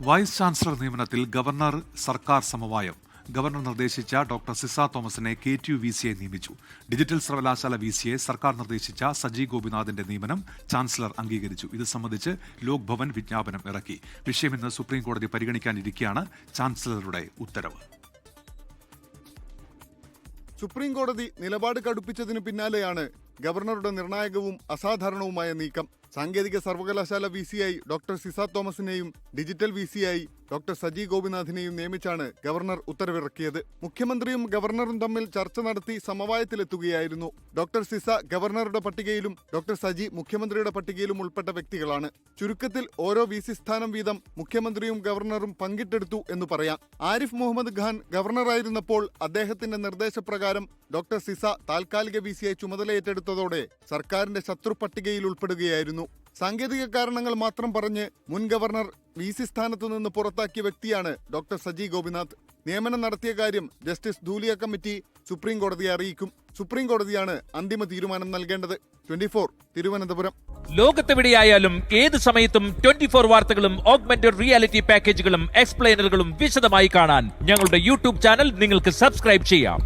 Vice chancellor നിയമനത്തിൽ governor സർക്കാർ സമവായം. ഗവർണർ നിർദ്ദേശിച്ച ഡോക്ടർ സിസ തോമസിനെ കെ ടി വി സിയെ നിയമിച്ചു. ഡിജിറ്റൽ സർവകലാശാല വി സിയെ സർക്കാർ നിർദ്ദേശിച്ച സജി ഗോപിനാഥിന്റെ നിയമനം ചാൻസലർ അംഗീകരിച്ചു. ഇത് സംബന്ധിച്ച് ലോക് ഭവൻ വിജ്ഞാപനം ഇറക്കി. വിഷയം ഇന്ന് സുപ്രീം കോടതി പരിഗണിക്കാനിരിക്കെയാണ് ചാൻസലറുടെ ഉത്തരവ്. സുപ്രീം കോടതി നിലപാട് കടുപ്പിച്ചതിന് പിന്നാലെയാണ് ഗവർണറുടെ നിർണായകവും അസാധാരണവുമായ നീക്കം. സാങ്കേതിക സർവകലാശാല വി സിയായി ഡോക്ടർ സിസ തോമസിനെയും ഡിജിറ്റൽ വി സിയായി ഡോക്ടർ സജി ഗോപിനാഥിനെയും നിയമിച്ചാണ് ഗവർണർ ഉത്തരവിറക്കിയത്. മുഖ്യമന്ത്രിയും ഗവർണറും തമ്മിൽ ചർച്ച നടത്തി സമവായത്തിലെത്തുകയായിരുന്നു. ഡോക്ടർ സിസ ഗവർണറുടെ പട്ടികയിലും ഡോക്ടർ സജി മുഖ്യമന്ത്രിയുടെ പട്ടികയിലും ഉൾപ്പെട്ട വ്യക്തികളാണ്. ചുരുക്കത്തിൽ ഓരോ വി സി സ്ഥാനം വീതം മുഖ്യമന്ത്രിയും ഗവർണറും പങ്കിട്ടെടുത്തു എന്ന് പറയാം. ആരിഫ് മുഹമ്മദ് ഖാൻ ഗവർണറായിരുന്നപ്പോൾ അദ്ദേഹത്തിന്റെ നിർദ്ദേശപ്രകാരം ഡോക്ടർ സിസ താൽക്കാലിക വി സിയായി ചുമതലയേറ്റെടുത്തതോടെ സർക്കാരിന്റെ ശത്രു പട്ടികയിൽ ഉൾപ്പെടുകയായിരുന്നു. സാങ്കേതിക കാരണങ്ങൾ മാത്രം പറഞ്ഞ് മുൻ ഗവർണർ വി സി സ്ഥാനത്തു നിന്ന് പുറത്താക്കിയ വ്യക്തിയാണ് ഡോക്ടർ സജി ഗോപിനാഥ്. നിയമനം നടത്തിയ കാര്യം ജസ്റ്റിസ് ധൂലിയ കമ്മിറ്റി സുപ്രീം കോടതിയെ അറിയിക്കും. സുപ്രീം കോടതിയാണ് അന്തിമ തീരുമാനം നൽകേണ്ടത്. Twenty four Thiruvananthapuram. ലോകത്തെവിടെയായാലും ഏത് സമയത്തും ട്വന്റി ഫോർ വാർത്തകളും ഓഗ്മെന്റഡ് റിയാലിറ്റി പാക്കേജുകളും എക്സ്പ്ലെയിനറുകളും വിശദമായി കാണാൻ ഞങ്ങളുടെ യൂട്യൂബ് ചാനൽ നിങ്ങൾക്ക് സബ്സ്ക്രൈബ് ചെയ്യാം.